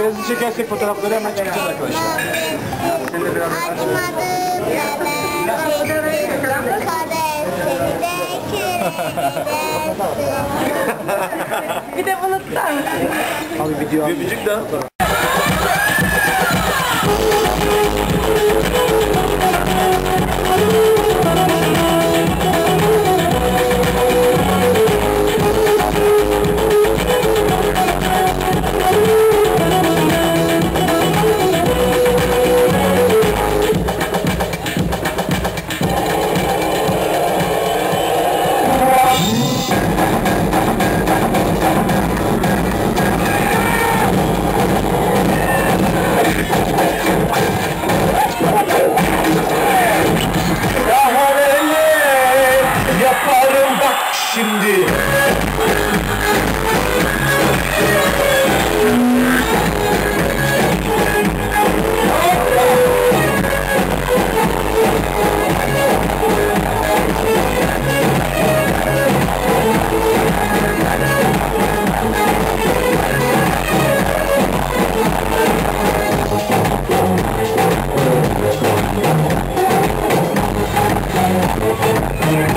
Beyazı çekersek fotoğrafları hemen çekeceğiz arkadaşlar. Bir de bulutlar. Abi video Bir müzik de. Daha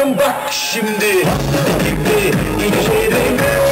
Bakın bak şimdi dikti içerine